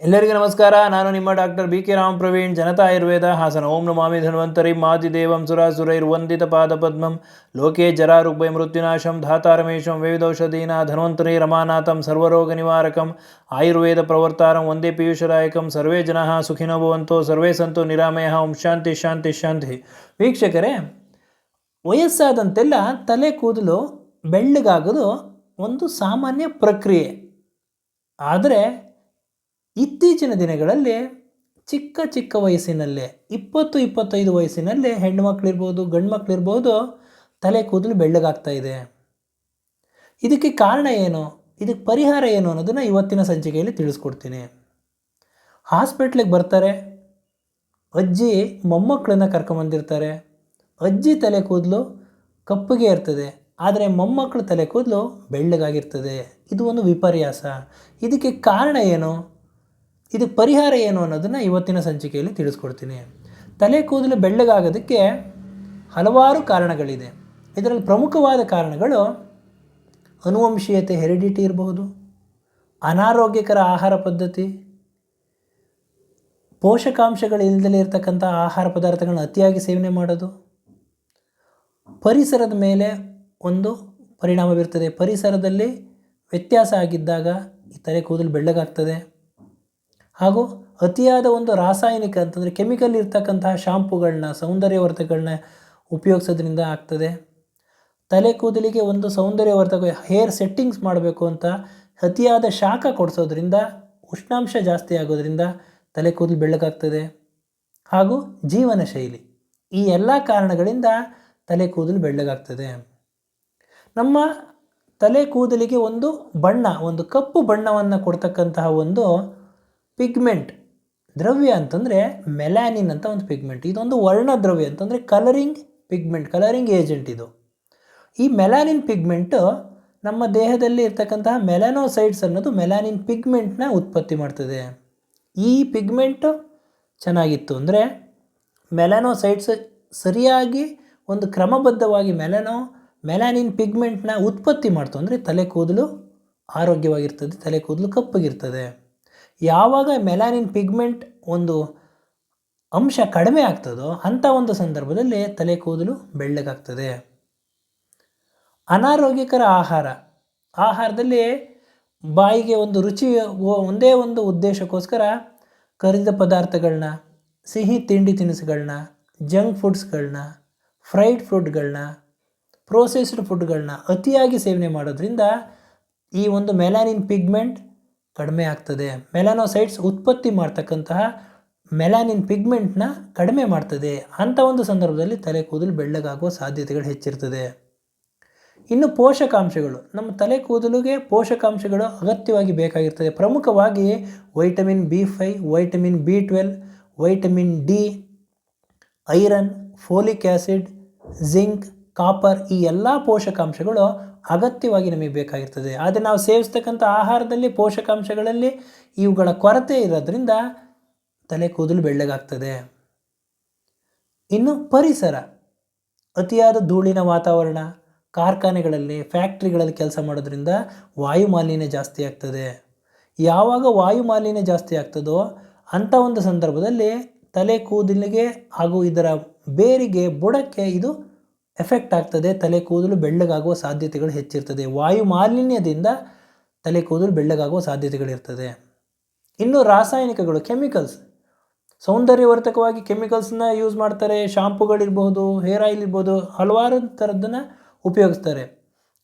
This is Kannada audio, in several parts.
ಎಲ್ಲರಿಗೂ ನಮಸ್ಕಾರ. ನಾನು ನಿಮ್ಮ doctor B K Ram Praveen, Janata Ayurveda, Hassan. ಓಂ ನಮಾಮಿ ಧನ್ವಂತರಿ. ಮಾದಿದೇವಂ ಸುರಾಸುರೈರ್ವಂದಿತ ಪಾದಪದ್ಮಂ ಲೋಕೆ ಜರಾರುಗ್ಭಯ ಮೃತ್ಯುನಾಶಂ ಧಾತಾರಮೇಶಂ ವೇವಿಧೌಷಧೀನ ಧನ್ವಂತರಿ ರಮಾನಾಥಂ, ಸರ್ವರೋಗ ನಿವಾರಕಂ, ಆಯುರ್ವೇದ ಪ್ರವರ್ತಾರಂ ಒಂದೇ ಪೀಯೂಷದಾಯಕಂ ಸರ್ವೇ ಜನಃ ಸುಖಿನೋ ಭವಂತೋ, ಸರ್ವೇ ಸಂತು ನಿರಾಮಯ, ಓಂ ಶಾಂತಿ ಶಾಂತಿ ಶಾಂತಿ. ವೀಕ್ಷಕರೇ, ವಯಸ್ಸಾದಂತೆಲ್ಲ ತಲೆ ಕೂದಲು ಬೆಳ್ಳಗಾಗೋದು ಒಂದು ಸಾಮಾನ್ಯ ಪ್ರಕ್ರಿಯೆ. ಆದರೆ ಇತ್ತೀಚಿನ ದಿನಗಳಲ್ಲಿ ಚಿಕ್ಕ ಚಿಕ್ಕ ವಯಸ್ಸಿನಲ್ಲೇ, ಇಪ್ಪತ್ತು ಇಪ್ಪತ್ತೈದು ವಯಸ್ಸಿನಲ್ಲೇ ಹೆಣ್ಮಕ್ಳಿರ್ಬೋದು ಗಂಡು ಮಕ್ಕಳಿರ್ಬೋದು ತಲೆ ಕೂದಲು ಬೆಳ್ಳಗಾಗ್ತಾ ಇದೆ. ಇದಕ್ಕೆ ಕಾರಣ ಏನು? ಇದಕ್ಕೆ ಪರಿಹಾರ ಏನು ಅನ್ನೋದನ್ನು ಇವತ್ತಿನ ಸಂಚಿಕೆಯಲ್ಲಿ ತಿಳಿಸ್ಕೊಡ್ತೀನಿ. ಹಾಸ್ಪಿಟ್ಲಿಗೆ ಬರ್ತಾರೆ, ಅಜ್ಜಿ ಮೊಮ್ಮಕ್ಕಳನ್ನ ಕರ್ಕೊಂಬಂದಿರ್ತಾರೆ, ಅಜ್ಜಿ ತಲೆ ಕೂದಲು ಕಪ್ಪಗೆ ಇರ್ತದೆ, ಆದರೆ ಮೊಮ್ಮಕ್ಕಳ ತಲೆ ಕೂದಲು ಬೆಳ್ಳಗಾಗಿರ್ತದೆ. ಇದು ಒಂದು ವಿಪರ್ಯಾಸ. ಇದಕ್ಕೆ ಕಾರಣ ಏನು? ಇದಕ್ಕೆ ಪರಿಹಾರ ಏನು ಅನ್ನೋದನ್ನು ಇವತ್ತಿನ ಸಂಚಿಕೆಯಲ್ಲಿ ತಿಳಿಸ್ಕೊಡ್ತೀನಿ. ತಲೆ ಕೂದಲು ಬೆಳ್ಳಗಾಗೋದಕ್ಕೆ ಹಲವಾರು ಕಾರಣಗಳಿದೆ. ಇದರಲ್ಲಿ ಪ್ರಮುಖವಾದ ಕಾರಣಗಳು ಅನುವಂಶೀಯತೆ, ಹೆರಿಡಿಟಿ ಇರಬಹುದು, ಅನಾರೋಗ್ಯಕರ ಆಹಾರ ಪದ್ಧತಿ ಪೋಷಕಾಂಶಗಳು ಇರತಕ್ಕಂಥ ಆಹಾರ ಪದಾರ್ಥಗಳನ್ನ ಅತಿಯಾಗಿ ಸೇವನೆ ಮಾಡೋದು, ಪರಿಸರದ ಮೇಲೆ ಒಂದು ಪರಿಣಾಮ ಬೀರ್ತದೆ. ಪರಿಸರದಲ್ಲಿ ವ್ಯತ್ಯಾಸ ಆಗಿದ್ದಾಗ ಈ ತಲೆ ಕೂದಲು ಬೆಳ್ಳಗಾಗ್ತದೆ. ಹಾಗೂ ಅತಿಯಾದ ಒಂದು ರಾಸಾಯನಿಕ ಅಂತಂದರೆ ಕೆಮಿಕಲ್ ಇರ್ತಕ್ಕಂತಹ ಶಾಂಪುಗಳನ್ನ ಸೌಂದರ್ಯವರ್ಧಕಗಳನ್ನ ಉಪಯೋಗಿಸೋದ್ರಿಂದ ಆಗ್ತದೆ. ತಲೆ ಕೂದಲಿಗೆ ಒಂದು ಸೌಂದರ್ಯವರ್ಧಕ ಹೇರ್ ಸೆಟ್ಟಿಂಗ್ಸ್ ಮಾಡಬೇಕು ಅಂತ ಅತಿಯಾದ ಶಾಖ ಕೊಡಿಸೋದ್ರಿಂದ, ಉಷ್ಣಾಂಶ ಜಾಸ್ತಿ ಆಗೋದ್ರಿಂದ ತಲೆ ಕೂದಲು ಬೆಳ್ಳಗಾಗ್ತದೆ. ಹಾಗೂ ಜೀವನ ಶೈಲಿ, ಈ ಎಲ್ಲ ಕಾರಣಗಳಿಂದ ತಲೆ ಕೂದಲು ಬೆಳ್ಳಗಾಗ್ತದೆ. ನಮ್ಮ ತಲೆ ಕೂದಲಿಗೆ ಒಂದು ಬಣ್ಣ, ಒಂದು ಕಪ್ಪು ಬಣ್ಣವನ್ನು ಕೊಡ್ತಕ್ಕಂತಹ ಒಂದು ಪಿಗ್ಮೆಂಟ್. ದ್ರವ್ಯ ಅಂತಂದರೆ ಮೆಲ್ಯಾನಿನ್ ಅಂತ ಒಂದು ಪಿಗ್ಮೆಂಟ್. ಇದೊಂದು ವರ್ಣ ದ್ರವ್ಯ ಅಂತಂದರೆ ಕಲರಿಂಗ್ ಪಿಗ್ಮೆಂಟ್, ಕಲರಿಂಗ್ ಏಜೆಂಟ್ ಇದು. ಈ ಮೆಲಾನಿನ್ ಪಿಗ್ಮೆಂಟು ನಮ್ಮ ದೇಹದಲ್ಲಿ ಇರ್ತಕ್ಕಂತಹ ಮೆಲಾನೋಸೈಡ್ಸ್ ಅನ್ನೋದು ಮೆಲಾನಿನ್ ಪಿಗ್ಮೆಂಟ್ನ ಉತ್ಪತ್ತಿ ಮಾಡ್ತದೆ. ಈ ಪಿಗ್ಮೆಂಟು ಚೆನ್ನಾಗಿತ್ತು ಅಂದರೆ ಮೆಲಾನೋಸೈಡ್ಸ್ ಸರಿಯಾಗಿ ಒಂದು ಕ್ರಮಬದ್ಧವಾಗಿ ಮೆಲನೋ, ಮೆಲಾನಿನ್ ಪಿಗ್ಮೆಂಟ್ನ ಉತ್ಪತ್ತಿ ಮಾಡ್ತು ಅಂದರೆ ತಲೆ ಕೂದಲು ಆರೋಗ್ಯವಾಗಿರ್ತದೆ, ತಲೆ ಕೂದಲು ಕಪ್ಪಗಿರ್ತದೆ. ಯಾವಾಗ ಮೆಲಾನಿನ್ ಪಿಗ್ಮೆಂಟ್ ಒಂದು ಅಂಶ ಕಡಿಮೆ ಆಗ್ತದೋ ಅಂಥ ಒಂದು ಸಂದರ್ಭದಲ್ಲಿ ತಲೆ ಕೂದಲು ಬೆಳ್ಳಗಾಗ್ತದೆ. ಅನಾರೋಗ್ಯಕರ ಆಹಾರ. ಆಹಾರದಲ್ಲಿ ಬಾಯಿಗೆ ಒಂದು ರುಚಿ ಒಂದೇ ಒಂದು ಉದ್ದೇಶಕ್ಕೋಸ್ಕರ ಕರಿದ ಪದಾರ್ಥಗಳನ್ನ ಸಿಹಿ ತಿಂಡಿ ತಿನಿಸುಗಳನ್ನ ಜಂಕ್ ಫುಡ್ಸ್ಗಳನ್ನ ಫ್ರೈಡ್ ಫುಡ್ಗಳನ್ನ ಪ್ರೋಸೆಸ್ಡ್ ಫುಡ್ಗಳನ್ನ ಅತಿಯಾಗಿ ಸೇವನೆ ಮಾಡೋದ್ರಿಂದ ಈ ಒಂದು ಮೆಲಾನಿನ್ ಪಿಗ್ಮೆಂಟ್ ಕಡಿಮೆ ಆಗ್ತದೆ. ಮೆಲಾನೋಸೈಟ್ಸ್ ಉತ್ಪತ್ತಿ ಮಾಡ್ತಕ್ಕಂತಹ ಮೆಲಾನಿನ್ ಪಿಗ್ಮೆಂಟ್ನ ಕಡಿಮೆ ಮಾಡ್ತದೆ. ಅಂಥ ಒಂದು ಸಂದರ್ಭದಲ್ಲಿ ತಲೆ ಕೂದಲು ಬೆಳ್ಳಗಾಗುವ ಸಾಧ್ಯತೆಗಳು ಹೆಚ್ಚಿರ್ತದೆ. ಇನ್ನು ಪೋಷಕಾಂಶಗಳು. ನಮ್ಮ ತಲೆ ಕೂದಲಿಗೆ ಪೋಷಕಾಂಶಗಳು ಅಗತ್ಯವಾಗಿ ಬೇಕಾಗಿರ್ತದೆ. ಪ್ರಮುಖವಾಗಿ vitamin B five vitamin B twelve, vitamin D, iron, folic acid zinc copper ಈ ಎಲ್ಲ ಪೋಷಕಾಂಶಗಳು ಅಗತ್ಯವಾಗಿ ನಮಗೆ ಬೇಕಾಗಿರ್ತದೆ. ಆದರೆ ನಾವು ಸೇವಿಸ್ತಕ್ಕಂಥ ಆಹಾರದಲ್ಲಿ, ಪೋಷಕಾಂಶಗಳಲ್ಲಿ ಇವುಗಳ ಕೊರತೆ ಇರೋದ್ರಿಂದ ತಲೆ ಕೂದಲು ಬೆಳ್ಳಗಾಗ್ತದೆ. ಇನ್ನು ಪರಿಸರ, ಅತಿಯಾದ ಧೂಳಿನ ವಾತಾವರಣ, ಕಾರ್ಖಾನೆಗಳಲ್ಲಿ, ಫ್ಯಾಕ್ಟ್ರಿಗಳಲ್ಲಿ ಕೆಲಸ ಮಾಡೋದ್ರಿಂದ ವಾಯು ಮಾಲಿನ್ಯ ಜಾಸ್ತಿ ಆಗ್ತದೆ. ಯಾವಾಗ ವಾಯು ಮಾಲಿನ್ಯ ಜಾಸ್ತಿ ಆಗ್ತದೋ ಅಂಥ ಒಂದು ಸಂದರ್ಭದಲ್ಲಿ ತಲೆ ಕೂದಲಿಗೆ ಹಾಗೂ ಇದರ ಬೇರಿಗೆ ಬುಡಕ್ಕೆ ಇದು ಎಫೆಕ್ಟ್ ಆಗ್ತದೆ, ತಲೆ ಕೂದಲು ಬೆಳ್ಳಗಾಗುವ ಸಾಧ್ಯತೆಗಳು ಹೆಚ್ಚಿರ್ತದೆ. ವಾಯು ಮಾಲಿನ್ಯದಿಂದ ತಲೆ ಕೂದಲು ಬೆಳ್ಳಗಾಗುವ ಸಾಧ್ಯತೆಗಳಿರ್ತದೆ. ಇನ್ನು ರಾಸಾಯನಿಕಗಳು, ಕೆಮಿಕಲ್ಸ್. ಸೌಂದರ್ಯವರ್ಧಕವಾಗಿ ಕೆಮಿಕಲ್ಸ್ನ ಯೂಸ್ ಮಾಡ್ತಾರೆ ಶಾಂಪುಗಳಿರ್ಬೋದು ಹೇರ್ ಆಯಿಲ್ ಇರ್ಬೋದು, ಹಲವಾರು ಥರದ್ದನ್ನು ಉಪಯೋಗಿಸ್ತಾರೆ.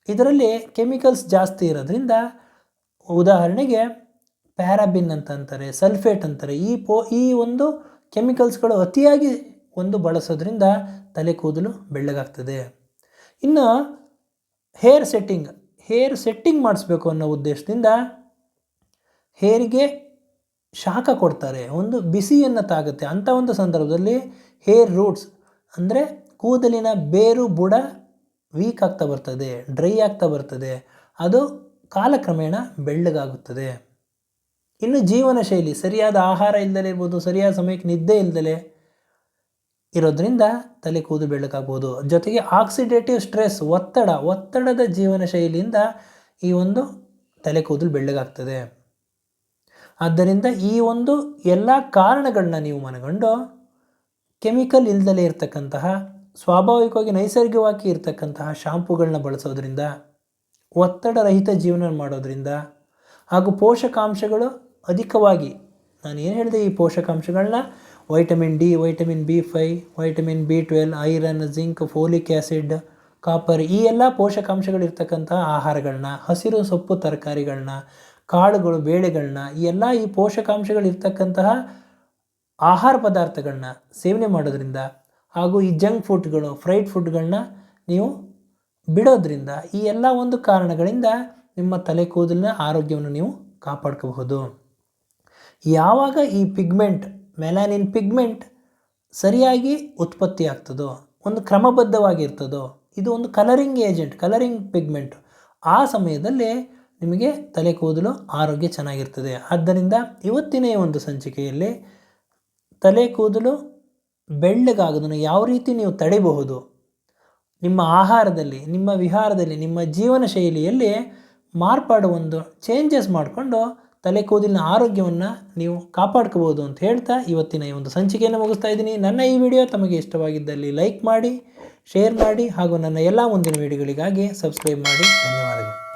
ಇದರಲ್ಲಿ ಕೆಮಿಕಲ್ಸ್ ಜಾಸ್ತಿ ಇರೋದ್ರಿಂದ ಉದಾಹರಣೆಗೆ ಪ್ಯಾರಾಬಿನ್ ಅಂತ ಅಂತಾರೆ, ಸಲ್ಫೇಟ್ ಅಂತಾರೆ. ಈ ಪೋ, ಈ ಒಂದು ಕೆಮಿಕಲ್ಸ್ಗಳು ಅತಿಯಾಗಿ ಒಂದು ಬಳಸೋದ್ರಿಂದ ತಲೆ ಕೂದಲು ಬೆಳ್ಳಗಾಗ್ತದೆ. ಇನ್ನು ಹೇರ್ ಸೆಟ್ಟಿಂಗ್ ಹೇರ್ ಸೆಟ್ಟಿಂಗ್ ಮಾಡಿಸ್ಬೇಕು ಅನ್ನೋ ಉದ್ದೇಶದಿಂದ ಹೇರಿಗೆ ಶಾಖ ಕೊಡ್ತಾರೆ, ಒಂದು ಬಿಸಿಯನ್ನು ತಾಗುತ್ತೆ. ಅಂಥ ಒಂದು ಸಂದರ್ಭದಲ್ಲಿ ಹೇರ್ ರೂಟ್ಸ್ ಅಂದರೆ ಕೂದಲಿನ ಬೇರು ಬುಡ ವೀಕ್ ಆಗ್ತಾ ಬರ್ತದೆ, ಡ್ರೈ ಆಗ್ತಾ ಬರ್ತದೆ, ಅದು ಕಾಲಕ್ರಮೇಣ ಬೆಳ್ಳಗಾಗುತ್ತದೆ. ಇನ್ನು ಜೀವನ ಶೈಲಿ ಸರಿಯಾದ ಆಹಾರ ಇಲ್ಲದಲೇ ಇರ್ಬೋದು, ಸರಿಯಾದ ಸಮಯಕ್ಕೆ ನಿದ್ದೆ ಇಲ್ಲದಲೇ ಇರೋದ್ರಿಂದ ತಲೆ ಕೂದು ಬೆಳಕಾಗ್ಬೋದು ಜೊತೆಗೆ ಆಕ್ಸಿಡೇಟಿವ್ ಸ್ಟ್ರೆಸ್ ಒತ್ತಡ, ಒತ್ತಡದ ಜೀವನ ಶೈಲಿಯಿಂದ ಈ ಒಂದು ತಲೆ ಕೂದಲು ಬೆಳ್ಳಗಾಗ್ತದೆ. ಆದ್ದರಿಂದ ಈ ಒಂದು ಎಲ್ಲ ಕಾರಣಗಳನ್ನ ನೀವು ಮನಗಂಡು ಕೆಮಿಕಲ್ ಇಲ್ದಲೇ ಇರತಕ್ಕಂತಹ, ಸ್ವಾಭಾವಿಕವಾಗಿ ನೈಸರ್ಗಿಕವಾಗಿ ಇರತಕ್ಕಂತಹ ಶಾಂಪುಗಳನ್ನ ಬಳಸೋದ್ರಿಂದ, ಒತ್ತಡರಹಿತ ಜೀವನ ಮಾಡೋದ್ರಿಂದ ಹಾಗೂ ಪೋಷಕಾಂಶಗಳು ಅಧಿಕವಾಗಿ ನಾನು ಏನು ಹೇಳಿದೆ ಈ ಪೋಷಕಾಂಶಗಳನ್ನ vitamin D, vitamin B five, vitamin B twelve, iron, zinc, folic acid copper ಈ ಎಲ್ಲ ಪೋಷಕಾಂಶಗಳಿರ್ತಕ್ಕಂಥ ಆಹಾರಗಳನ್ನ ಹಸಿರು ಸೊಪ್ಪು ತರಕಾರಿಗಳನ್ನ ಕಾಳುಗಳು ಬೇಳೆಗಳನ್ನ ಈ ಎಲ್ಲ ಈ ಪೋಷಕಾಂಶಗಳಿರ್ತಕ್ಕಂತಹ ಆಹಾರ ಪದಾರ್ಥಗಳನ್ನ ಸೇವನೆ ಮಾಡೋದ್ರಿಂದ ಹಾಗೂ ಈ ಜಂಕ್ ಫುಡ್ಗಳು, ಫ್ರೈಡ್ ಫುಡ್ಗಳನ್ನ ನೀವು ಬಿಡೋದ್ರಿಂದ ಈ ಎಲ್ಲ ಒಂದು ಕಾರಣಗಳಿಂದ ನಿಮ್ಮ ತಲೆ ಕೂದಲಿನ ಆರೋಗ್ಯವನ್ನು ನೀವು ಕಾಪಾಡ್ಕೋಬಹುದು. ಯಾವಾಗ ಈ ಪಿಗ್ಮೆಂಟ್ ಮೆಲಾನಿನ್ ಪಿಗ್ಮೆಂಟ್ ಸರಿಯಾಗಿ ಉತ್ಪತ್ತಿ ಆಗ್ತದೋ, ಒಂದು ಕ್ರಮಬದ್ಧವಾಗಿರ್ತದೋ, ಇದು ಒಂದು ಕಲರಿಂಗ್ ಏಜೆಂಟ್, ಕಲರಿಂಗ್ ಪಿಗ್ಮೆಂಟ್. ಆ ಸಮಯದಲ್ಲಿ ನಿಮಗೆ ತಲೆ ಕೂದಲು ಆರೋಗ್ಯ ಚೆನ್ನಾಗಿರ್ತದೆ. ಆದ್ದರಿಂದ ಇವತ್ತಿನ ಒಂದು ಸಂಚಿಕೆಯಲ್ಲಿ ತಲೆ ಕೂದಲು ಬೆಳ್ಳಗಾಗೋದನ್ನು ಯಾವ ರೀತಿ ನೀವು ತಡೆಯಬಹುದು ನಿಮ್ಮ ಆಹಾರದಲ್ಲಿ, ನಿಮ್ಮ ವಿಹಾರದಲ್ಲಿ, ನಿಮ್ಮ ಜೀವನ ಶೈಲಿಯಲ್ಲಿ ಮಾರ್ಪಾಡು ಒಂದು ಚೇಂಜಸ್ ಮಾಡಿಕೊಂಡು ತಲೆ ಕೂದಲಿನ ಆರೋಗ್ಯವನ್ನು ನೀವು ಕಾಪಾಡ್ಕೋಬೋದು ಅಂತ ಹೇಳ್ತಾ ಇವತ್ತಿನ ಈ ಒಂದು ಸಂಚಿಕೆಯನ್ನು ಮುಗಿಸ್ತಾ ಇದ್ದೀನಿ. ನನ್ನ ಈ ವಿಡಿಯೋ ತಮಗೆ ಇಷ್ಟವಾಗಿದ್ದಲ್ಲಿ ಲೈಕ್ ಮಾಡಿ, ಶೇರ್ ಮಾಡಿ ಹಾಗೂ ನನ್ನ ಎಲ್ಲ ಮುಂದಿನ ವಿಡಿಯೋಗಳಿಗಾಗಿ ಸಬ್ಸ್ಕ್ರೈಬ್ ಮಾಡಿ. ಧನ್ಯವಾದಗಳು.